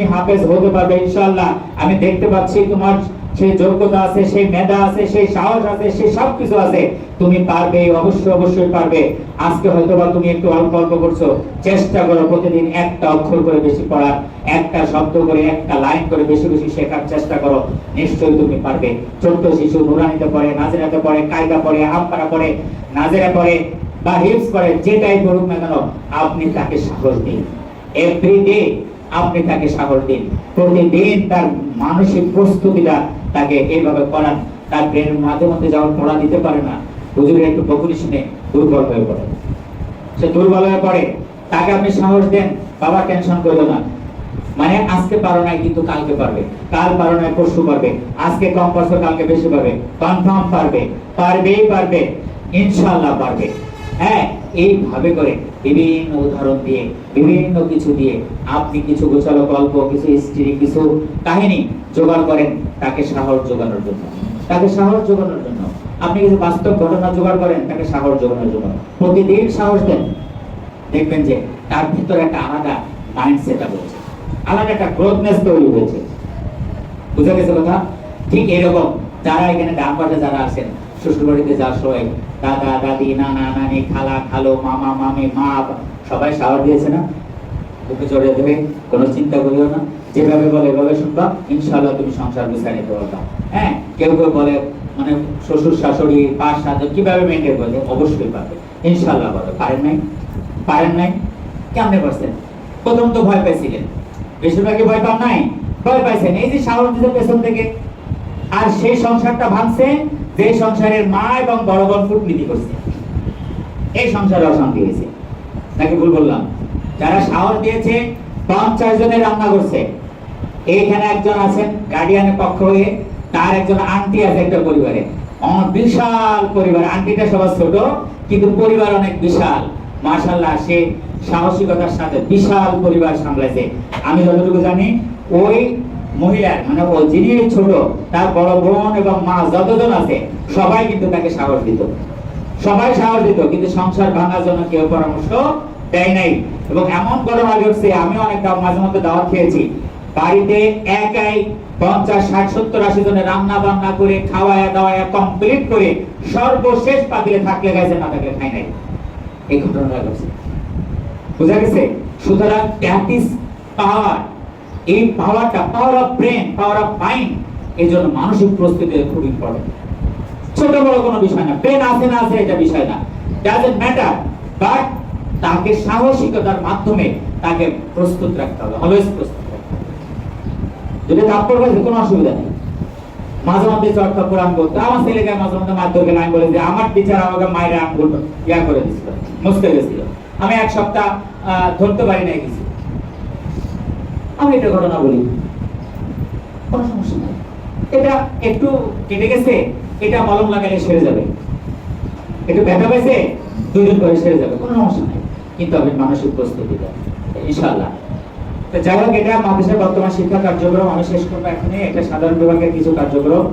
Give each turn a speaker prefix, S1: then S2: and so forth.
S1: তুমি হাফেজ হতে পারবে, ইনশাআল্লাহ। আমি দেখতে পাচ্ছি তোমার সেই যোগ্যতা আছে, সেই মেধা আছে, সেই সাহস আছে, সেই সব কিছু আছে। তুমি পারবে অবশ্যই অবশ্যই পারবে। আজকে হয়তো বা তুমি একটু অল্প অল্প করছ। চেষ্টা করো প্রতিদিন একটা অক্ষর করে বেশি পড়ার, একটা শব্দ করে, একটা লাইন করে বেশি বেশি শেখার চেষ্টা করো। নিশ্চয়ই তুমি পারবে। ছোট্ট শিশু নুরানিতে পড়ে, নাজেরাতে পড়ে, কায়দা পড়ে, আমপারা পড়ে, নাজেরা পড়ে, বা হিপস করে যেটাই করুক না কেন, আপনি তাকে সাহস দিন। এভরিডে আপনি তাকে সাহস দিন। প্রতিদিন তার মানসিক প্রস্তুতিটা তাকে এইভাবে করান। তার ব্রেনের মাঝে মধ্যে যেমন পড়া দিতে পারে না, হুজুরের একটু বকুনি শুনে দুর্বল হয়ে পড়ে। সে দুর্বল হয়ে পড়ে, তাকে আপনি সাহস দেন, বাবা টেনশন করল না। মানে আজকে পারো নাই কিন্তু কালকে পারবে, কাল পারো নাই পরশু পারবে, আজকে কম পারছ কালকে বেশি পারবে কনফার্ম পারবে, পারবেই পারবে, ইনশাআল্লাহ পারবে। হ্যাঁ এইভাবে করে বিভিন্ন উদাহরণ দিয়ে, বিভিন্ন কিছু দিয়ে আপনি কিছু গোছালো গল্প, কিছু হিস্ট্রি কিছু কাহিনী জোগাড় করেন, তাকে সাহস জোগানোর জন্য। তাকে সাহস জোগানোর জন্য। আপনি কিছু বাস্তব ঘটনা জোগাড় করেন, তাকে সাহস জোগানোর জন্য। প্রতিদিন সাহস দেন। দেখবেন যে তার ভিতরে একটা আলাদা মাইন্ড সেট আপ হয়েছে আলাদা একটা গ্রোথনেস তৈরি হয়েছে। বুঝা গেছে কথা? ঠিক এরকম যারা এখানে ডান পাশে যারা আছেন শ্বশুর বাড়িতে যাওয়ার সময় দাদা, দাদি, নানা, নানি, খালা, খালো, মামা, মামি, মা সবাই সাহস দিয়েছে না? বুকে জড়িয়ে দেবে কোনো চিন্তা করিও না। যেভাবে বলে এভাবে শুনবা, ইনশাআল্লাহ তুমি সংসার গুছাই নিতে পারবা। হ্যাঁ কেউ কেউ বলে মানে শ্বশুর, শাশুড়ি পাঁচ সাত কীভাবে মেনটেন করবে? অবশ্যই পাবে ইনশাল্লাহ পারবে। পারেন নাই? পারেন নাই? কেমনে পারছেন? প্রথম তো ভয় পাইছিলেন। বেশিরভাগই ভয় পান নাই। ভয় পাইছেন। এই যে সাহস দিতে পেছন থেকে আর সেই সংসারটা ভাঙছে, যে সংসারের মা এবং বড় বোন কূটনীতি করছে। এই সংসারে অশান্তি হয়েছে। নাকি ভুল বললাম। যারা সাহস দিয়েছে, পঞ্চাশ জনের রান্না করছে। এইখানে একজন আছেন গার্ডিয়ানের পক্ষ হয়ে, তার একজন আন্টি আছে একটা পরিবারে। বিশাল পরিবার। আন্টিটা সবার ছোট, কিন্তু পরিবার অনেক বিশাল। মাশাল্লাহ সে সাহসিকতার সাথে বিশাল পরিবার সামলাইছে। আমি যতটুকু জানি, ওই মহিলার মানে ও যিনি ছোট, তার বড় বোন এবং মা যতজন আছে, সবাই কিন্তু তাকে সাহস দিত। সবাই সাহস দিত, কিন্তু সংসার ভাঙার জন্য কেউ পরামর্শ দেয় নাই। এবং এমন ঘটনা ঘটছে আমি অনেক মাঝে মধ্যে দাওয়াত খেয়েছি। বাড়িতে একাই পঞ্চাশ, ষাট, সত্তর, আশি জনের রান্না বান্না করে, খাওয়ায়া দাওয়ায়া কমপ্লিট করে সর্বশেষ পাতিলে থাকলে গেছে না থাকলে খাই নাই। এই ঘটনাটা ঘটছে। বুঝা গেছে? সুতরাং ইজ পাওয়ার এই পাওয়ারটা power of brain power of mind এই জন্য মানসিক প্রস্তুতি খুব ইম্পর্টেন্ট ছোট বড় কোনো বিষয় না। ব্রেন আছে না আছে এটা বিষয় না। ডাজেন্ট ম্যাটার বাট তাকে সাহসিকতার মাধ্যমে তাকে প্রস্তুত রাখতে হবে অলওয়েজ প্রস্তুত যদি থাপ্পড় পাইছে কোনো অসুবিধা নেই, মাঝে মধ্যে থাপ্পড় আমি বলতো, আমার ছেলেকে মাঝে মধ্যে গেলে আমি বলে যে, আমার টিচার আমাকে মায়ের আঙ্গুল ইয়া করে দিছিল গেছিল আমি এক সপ্তাহ ধরতে পারি নাই কিছু। আমি এটা ঘটনা বলি। কোনো সমস্যা নাই। এটা একটু কেটে গেছে, এটা মলম লাগালে সেরে যাবে। একটু ব্যথা পেয়েছে দুই দিন পরে সেরে যাবে, কোনো সমস্যা নাই। কিন্তু আমি মানসিক প্রস্তুতি দেয় ইনশাআল্লাহ। তো যাই হোক, এটা মাদ্রাসার বর্তমান শিক্ষা কার্যক্রম, আমি শেষ করব এখানে এটা সাধারণ বিভাগের কিছু কার্যক্রম।